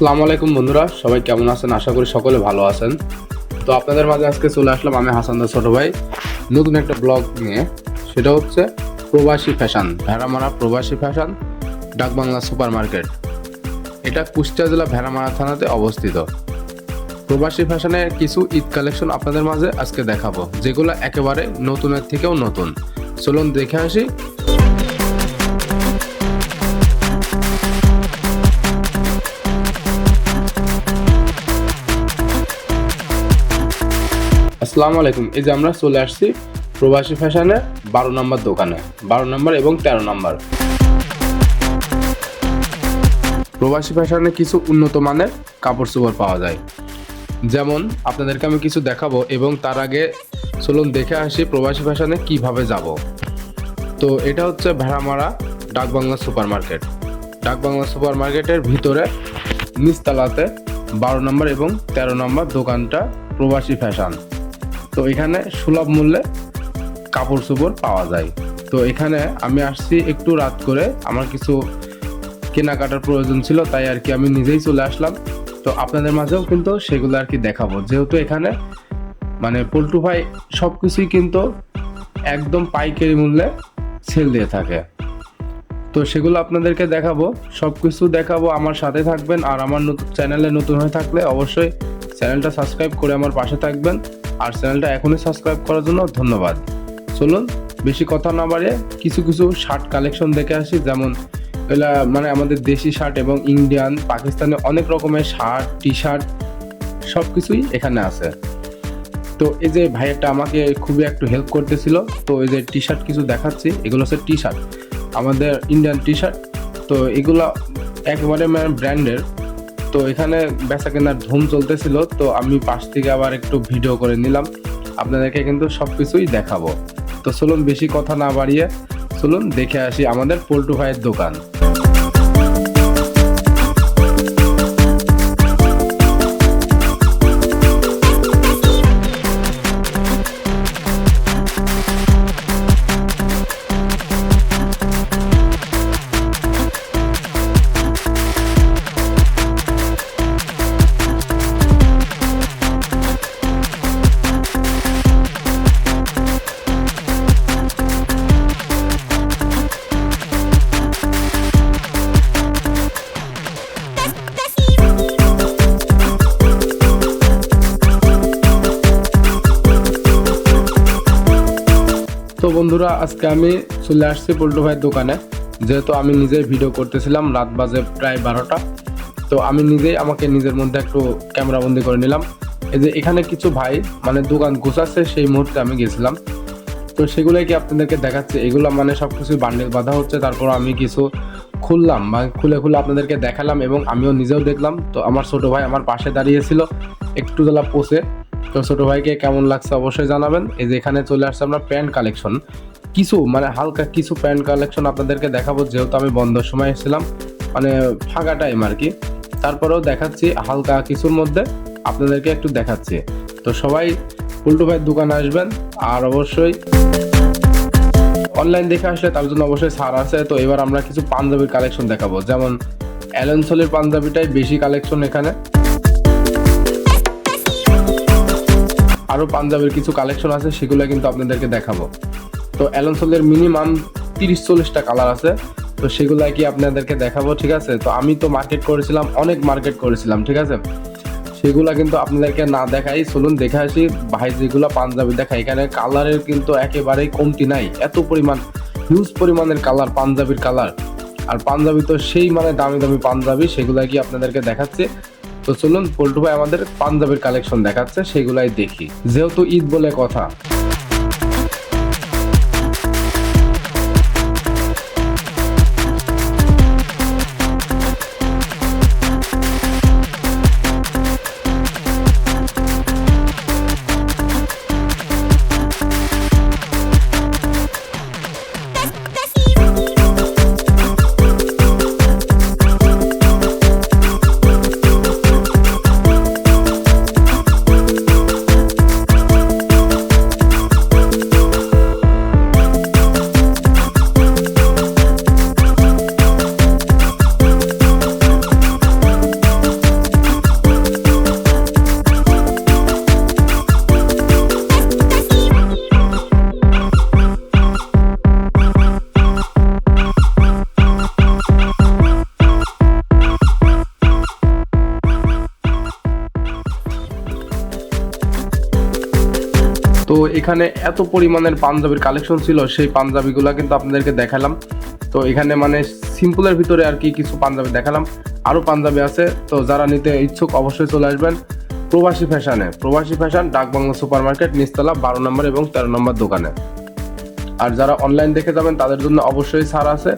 আসসালামু আলাইকুম বন্ধুরা, সবাই কেমন আছেন? আশা করি সকলে ভালো আছেন। তো আপনাদের মাঝে আজকে চলে আসলাম আমি হাসানদার ছোট ভাই। নতুন একটা ব্লগ নিয়ে, সেটা হচ্ছে প্রবাসী ফ্যাশন, ভেড়ামারা প্রবাসী ফ্যাশন ডাকবাংলা সুপার মার্কেট এটা কুষ্টিয়া জেলা ভেড়ামারা থানাতে অবস্থিত। প্রবাসী ফ্যাশনের কিছু ঈদ কালেকশন আপনাদের মাঝে আজকে দেখাবো, যেগুলো একেবারে নতুনের থেকেও নতুন। চলুন দেখে আসি আসসালামু আলাইকুম। এই যে আমরা চলে আসছি প্রবাসী ফ্যাশনে বারো নম্বর দোকানে। বারো নম্বর এবং তেরো নম্বর। প্রবাসী ফ্যাশনে কিছু উন্নত মানের কাপড় চোপড় পাওয়া যায়। যেমন, আপনাদেরকে আমি কিছু দেখাবো এবং তার আগে চলুন দেখে আসি প্রবাসী ফ্যাশনে কীভাবে যাব। তো এটা হচ্ছে Bheramara Dakbangla super market Dakbangla super মার্কেটের ভিতরে নিচতলাতে বারো নম্বর এবং তেরো নম্বর দোকানটা প্রবাসী ফ্যাশন। তো এখানে সুলভ মূল্যে কাপড় চোপড় পাওয়া যায়। তো এখানে আমি আসছি একটু রাত করে, আমার কিছু কেনাকাটার প্রয়োজন ছিল, তাই আর কি আমি নিজেই চলে আসলাম। তো আপনাদের মাঝেও কিন্তু সেগুলো আর কি দেখাবো। যেহেতু এখানে মানে পোল্ট্রু ভাই সব কিছুই কিন্তু একদম পাইকারি মূল্যে সেল দিয়ে থাকে। তো সেগুলো আপনাদেরকে দেখাবো সব কিছু দেখাবো। আমার সাথে থাকবেন আর আমার নতুন চ্যানেলে নতুন হয়ে থাকলে অবশ্যই চ্যানেলটা সাবস্ক্রাইব করে আমার পাশে থাকবেন। আর চ্যানেলটা এখনই সাবস্ক্রাইব করার জন্য ধন্যবাদ। চলুন, বেশি কথা না বাড়িয়ে কিছু কিছু শার্ট কালেকশন দেখে আসি, যেমন এগুলা মানে আমাদের দেশি শার্ট এবং ইন্ডিয়ান পাকিস্তানে অনেক রকমের শার্ট টি শার্ট সব কিছুই এখানে আছে। তো এই যে ভাইয়াটা আমাকে খুবই একটু হেল্প করতেছিল, তো এই যে টি শার্ট কিছু দেখাচ্ছি, এগুলো হচ্ছে টি শার্ট আমাদের ইন্ডিয়ান টি শার্ট তো এগুলো একেবারে ব্র্যান্ডের তো এখানে বেচা কেনার ধুম চলতেছিল, তো আমি পাশ থেকে আবার একটু ভিডিও করে নিলাম। আপনাদেরকে কিন্তু সব কিছুই দেখাবো। তো চলুন বেশি কথা না বাড়িয়ে, চলুন দেখে আসি আমাদের পল্টু ভাইয়ের দোকান। বন্ধুরা, আজকে আমি চলে আসছি পল্টু ভাইয়ের দোকানে। যেহেতু আমি নিজেই ভিডিও করতেছিলাম, রাত বাজে প্রায় বারোটা। তো আমি নিজেই আমাকে নিজের মধ্যে একটু ক্যামেরাবন্দি করে নিলাম। এই যে এখানে কিছু ভাই মানে দোকান গুছাচ্ছে সেই মুহূর্তে আমি গেছিলাম। তো সেগুলোই কি আপনাদেরকে দেখাচ্ছে? এগুলো মানে সব কিছু বান্ডেল বাঁধা হচ্ছে। তারপর আমি কিছু খুললাম বা খুলে খুলে আপনাদেরকে দেখালাম এবং আমিও নিজেও দেখলাম। তো আমার ছোট ভাই আমার পাশে দাঁড়িয়েছিল, একটু বেলা পোষে। তো ছোট ভাইকে কেমন লাগছে অবশ্যই জানাবেন। এই যে এখানে চলে আসছে আমরা প্যান্ট কালেকশন। কিছু মানে হালকা কিছু প্যান্ট কালেকশন আপনাদেরকে দেখাবো, যেহেতু আমি বন্ধের সময় এসেছিলাম। মানে ফাঁকা টাইম আর কি। তারপরেও দেখাচ্ছি হালকা কিছুর মধ্যে, আপনাদেরকে একটু দেখাচ্ছি। তো সবাই উল্টো ভাইয়ের দোকানে আসবেন, আর অবশ্যই অনলাইন দেখে আসলে তার জন্য অবশ্যই ছাড় আছে। তো এবার আমরা কিছু পাঞ্জাবির কালেকশন দেখাবো। যেমন অ্যালেনসোলের পাঞ্জাবিটাই বেশি কালেকশন এখানে। আরও পাঞ্জাবের কিছু কালেকশন আছে, সেগুলো কিন্তু আপনাদেরকে দেখাবো। তো অ্যালনসোলের মিনিমাম তিরিশ চল্লিশটা কালার আছে, তো সেগুলো কি আপনাদেরকে দেখাবো, ঠিক আছে? তো আমি তো মার্কেট করেছিলাম, অনেক মার্কেট করেছিলাম, ঠিক আছে? সেগুলা কিন্তু আপনাদেরকে না দেখাই, চলুন দেখে আসি। ভাই, যেগুলো পাঞ্জাবি দেখা এখানে কালারের কিন্তু একেবারেই কমতি নাই। এত পরিমাণ হিউজ পরিমাণের কালার পাঞ্জাবির কালার আর পাঞ্জাবি তো সেই মানে দামি দামি পাঞ্জাবি, সেগুলা কি আপনাদেরকে দেখাচ্ছে। তো চলুন পল্টু ভাই আমাদের পাঞ্জাবের কালেকশন দেখাচ্ছে সেগুলাই দেখি। যেহেতু ঈদ বলে কথা। এখানে এত পরিমাণের পাঞ্জাবির কালেকশন ছিল, সেই পাঞ্জাবিগুলো কিন্তু আপনাদেরকে দেখালাম। তো এখানে মানে সিম্পলের ভিতরে আর কি কিছু পাঞ্জাবি দেখালাম। আরও পাঞ্জাবি আছে, তো যারা নিতে ইচ্ছুক অবশ্যই চলে আসবেন প্রবাসী ফ্যাশনে। প্রবাসী ফ্যাশন ডাকবাংলা সুপার মার্কেট নিচতলা বারো নম্বর এবং তেরো নম্বর দোকানে। আর যারা অনলাইন দেখে যাবেন, তাদের জন্য অবশ্যই ছাড় আছে।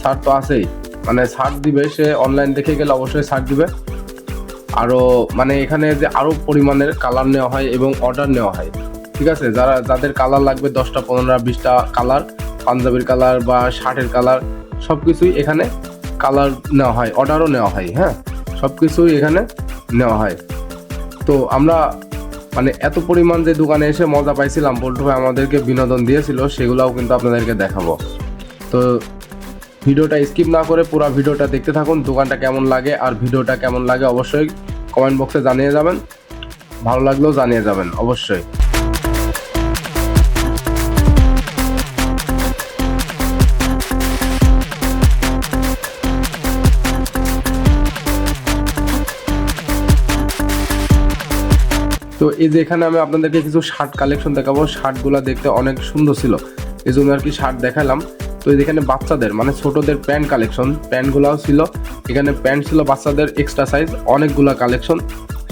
ছাড় তো আছেই। মানে ছাড় দিবে, সে অনলাইন দেখে গেলে অবশ্যই ছাড় দিবে। আরও মানে এখানে যে আরও পরিমাণের কালার নেওয়া হয় এবং অর্ডার নেওয়া হয়। ঠিক আছে? যারা, যাদের কালার লাগবে দশটা পনেরো বিশটা কালার পাঞ্জাবির কালার বা শার্টের কালার সব কিছুই এখানে কালার নেওয়া হয় অর্ডারও নেওয়া হয় হ্যাঁ? সব কিছুই এখানে নেওয়া হয়। তো আমরা মানে এত পরিমাণ যে দোকানে এসে মজা পাইছিলাম, বল্টু ভাই আমাদেরকে বিনোদন দিয়েছিল, সেগুলোও কিন্তু আপনাদেরকে দেখাবো। তো ভিডিওটা স্কিপ না করে পুরো ভিডিওটা দেখতে থাকুন, দোকানটা কেমন লাগে আর ভিডিওটা কেমন লাগে অবশ্যই কমেন্ট বক্সে জানিয়ে যাবেন। ভালো লাগলেও জানিয়ে যাবেন, অবশ্যই। তো এই যে এখানে আমি আপনাদেরকে কিছু শার্ট কালেকশন দেখাবো। শার্টগুলো দেখতে অনেক সুন্দর ছিল। এই জন্য আর কি শার্ট দেখালাম। তো এখানে বাচ্চাদের মানে ছোটদের প্যান্ট কালেকশন প্যান্টগুলোও ছিল। এখানে প্যান্ট ছিল বাচ্চাদের এক্সট্রা সাইজ অনেকগুলো কালেকশন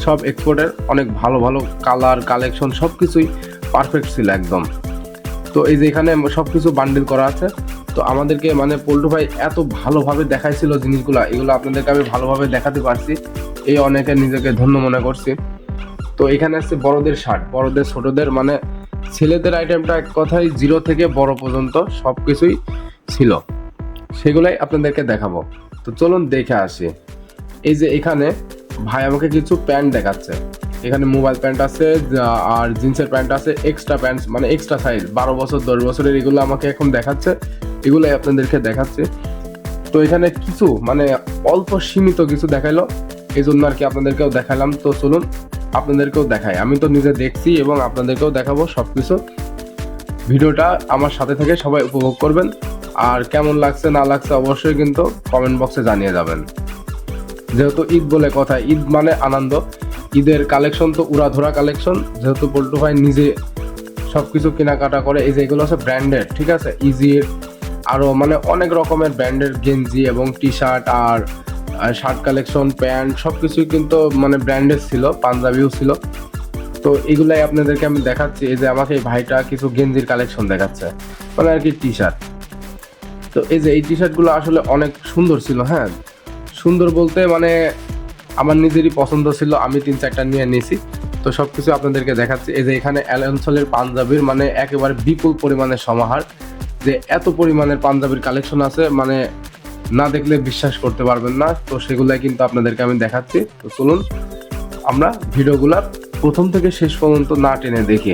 সব এক্সপোর্টের অনেক ভালো ভালো কালার কালেকশন সব কিছুই পারফেক্ট ছিল একদম। তো এই যে এখানে সব কিছু বান্ডিল করা আছে। তো আমাদেরকে মানে পল্টু ভাই এত ভালোভাবে দেখাইছিল জিনিসগুলো। এগুলো আপনাদেরকে আমি ভালোভাবে দেখাতে পারছি। এই অনেকে নিজেকে ধন্য মনে করছি। তো এখানে আছে বড়দের শার্ট। বড়দের, ছোটদের মানে ছেলেদের আইটেমটা এক কথায় জিরো থেকে বড় পর্যন্ত সব কিছুই ছিল। সেগুলাই আপনাদেরকে দেখাবো। তো চলুন দেখে আসি। এই যে এখানে ভাই আমাকে কিছু প্যান্ট দেখাচ্ছে। এখানে মোবাইল প্যান্ট আছে আর জিন্সের প্যান্ট আছে এক্সট্রা প্যান্ট মানে এক্সট্রা সাইজ বারো বছর, দশ বছরের এগুলো আমাকে এখন দেখাচ্ছে। এগুলোই আপনাদেরকে দেখাচ্ছে। তো এখানে কিছু মানে অল্প সীমিত কিছু দেখাইলো। এই জন্য আর কি আপনাদেরকেও দেখালাম। তো চলুন আপনাদেরকেও দেখাই। আমি তো নিজে দেখছি এবং আপনাদেরকেও দেখাবো সব কিছু ভিডিওটা আমার সাথে থেকে সবাই উপভোগ করবেন। আর কেমন লাগছে, না লাগছে অবশ্যই কিন্তু কমেন্ট বক্সে জানিয়ে যাবেন। যেহেতু ঈদ বলে কথা, ঈদ মানে আনন্দ। ঈদের কালেকশন তো উড়াধরা কালেকশন যেহেতু পল্টু ভাই নিজে সব কিছু কেনাকাটা করে, এই যে এগুলো হচ্ছে ব্র্যান্ডেড ঠিক আছে? ইজির আরও মানে অনেক রকমের ব্র্যান্ডের গেঞ্জি এবং টি শার্ট আর শার্ট কালেকশন প্যান্ট সব কিছুই কিন্তু মানে ব্র্যান্ডেড ছিল, পাঞ্জাবিও ছিল। তো এগুলাই আপনাদেরকে আমি দেখাচ্ছি, এই যে আমাকে এই ভাইটা কিছু গেঞ্জির কালেকশন দেখাচ্ছে মানে আর কি টি শার্ট তো এই যে এই টি শার্টগুলো আসলে অনেক সুন্দর ছিল হ্যাঁ? সুন্দর বলতে মানে আমার নিজেরই পছন্দ ছিল, আমি তিন চারটা নিয়ে নিয়েছি তো সব কিছু আপনাদেরকে দেখাচ্ছি, এই যে এখানে অঞ্চলের পাঞ্জাবির মানে একেবারে বিপুল পরিমাণের সমাহার। যে এত পরিমাণের পাঞ্জাবির কালেকশন আছে মানে না দেখলে বিশ্বাস করতে পারবেন না। তো সেগুলাই কিন্তু আপনাদেরকে আমি দেখাচ্ছি। তো চলুন, আমরা ভিডিওগুলা প্রথম থেকে শেষ পর্যন্ত না টেনে দেখি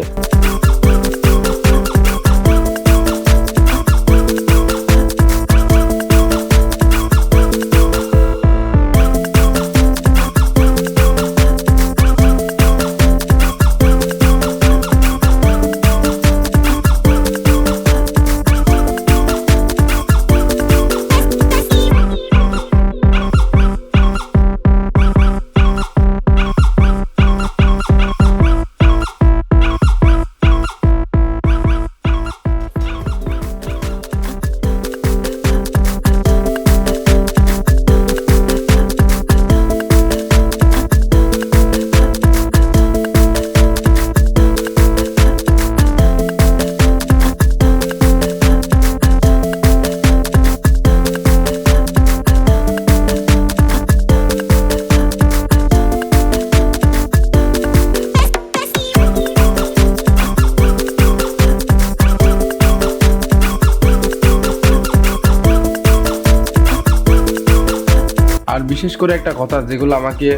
বিশেষ করে একটা কথা যেগুলো আমাকে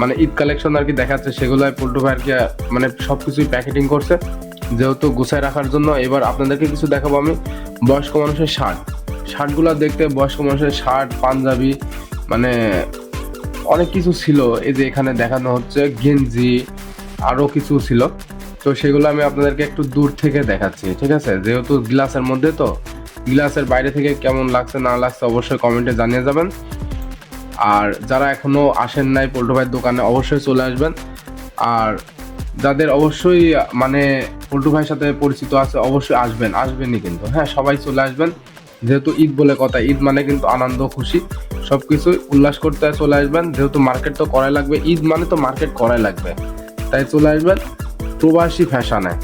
মানে ঈদ কালেকশন আর কি দেখাচ্ছে সেগুলো পল্টু ভাই আর কি মানে সব কিছুই প্যাকেটিং করছে। যেহেতু গুছায় রাখার জন্য এবার আপনাদেরকে কিছু দেখাবো আমি। বয়স্ক মানুষের শার্ট। শার্টগুলো দেখতে বয়স্ক মানুষের শার্ট, পাঞ্জাবি মানে অনেক কিছু ছিল। এই যে এখানে দেখানো হচ্ছে গেঞ্জি আরও কিছু ছিল। তো সেগুলো আমি আপনাদেরকে একটু দূর থেকে দেখাচ্ছি, ঠিক আছে? যেহেতু গ্লাসের মধ্যে তো, গ্লাসের বাইরে থেকে কেমন লাগছে, না লাগছে অবশ্যই কমেন্টে জানিয়ে যাবেন। আর যারা এখনও আসেন নাই পল্টু ভাইয়ের দোকানে, অবশ্যই চলে আসবেন। আর যাদের অবশ্যই মানে পল্টু ভাইয়ের সাথে পরিচিত আছে, অবশ্যই আসবেন, আসবেনই কিন্তু। হ্যাঁ সবাই চলে আসবেন। যেহেতু ঈদ বলে কথা, ঈদ মানে কিন্তু আনন্দ, খুশি সব কিছুই উল্লাস করতে চলে আসবেন। যেহেতু মার্কেট তো করাই লাগবে, ঈদ মানে তো মার্কেট করাই লাগবে। তাই চলে আসবেন প্রবাসী ফ্যাশনে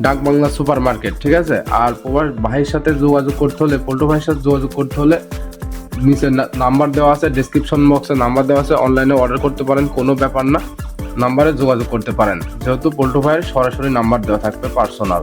ডাক বাংলা সুপার মার্কেট ঠিক আছে? আর প্রবাস ভাইয়ের সাথে যোগাযোগ করতে হলে পল্টু ভাইয়ের সাথে যোগাযোগ করতে হলে নিচে নাম্বার দেওয়া আছে ডিসক্রিপশন বক্সে নাম্বার দেওয়া আছে অনলাইনে অর্ডার করতে পারেন, কোনো ব্যাপার না। নাম্বারে যোগাযোগ করতে পারেন। যেহেতু পোল্ট্রি ভাইয়ের সরাসরি নাম্বার দেওয়া থাকবে পার্সোনাল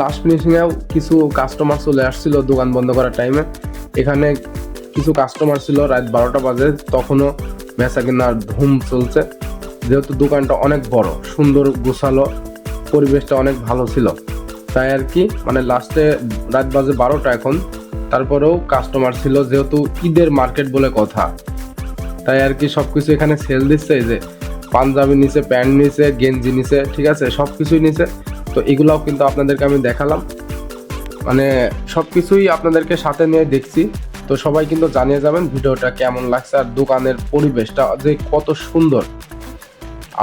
লাস্ট ফিনিশিংয়েও কিছু কাস্টমার চলে আসছিল দোকান বন্ধ করার টাইমে এখানে কিছু কাস্টমার ছিল, রাত বারোটা বাজে, তখনও বেচা কেনার ধুম চলছে। যেহেতু দোকানটা অনেক বড়, সুন্দর গোছালো, পরিবেশটা অনেক ভালো ছিল। তাই আর কি মানে লাস্টে রাত বাজে বারোটা এখন, তারপরেও কাস্টমার ছিল, যেহেতু ঈদের মার্কেট বলে কথা। তাই আর কি সব কিছু এখানে সেল দিচ্ছে, এই যে পাঞ্জাবি নিচে প্যান্ট নিচে গেঞ্জি নিচে ঠিক আছে সব কিছুই নিচে তো এগুলাও কিন্তু আপনাদেরকে আমি দেখালাম। মানে সব কিছুই আপনাদেরকে সাথে নিয়ে দেখছি। তো সবাই কিন্তু জানিয়ে যাবেন ভিডিওটা কেমন লাগছে আর দোকানের পরিবেশটা যে কত সুন্দর।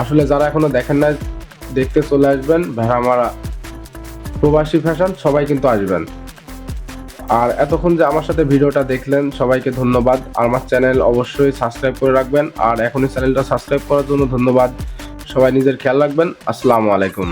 আসলে যারা এখনও দেখেন না দেখতে চলে আসবেন। ভেড়ামারা প্রবাসী ফ্যাশন, সবাই কিন্তু আসবেন। আর এতক্ষণ যে আমার সাথে ভিডিওটা দেখলেন, সবাইকে ধন্যবাদ। আর আমার চ্যানেল অবশ্যই সাবস্ক্রাইব করে রাখবেন। আর এখনই চ্যানেলটা সাবস্ক্রাইব করার জন্য ধন্যবাদ। সবাই নিজের খেয়াল রাখবেন। আসসালামু আলাইকুম।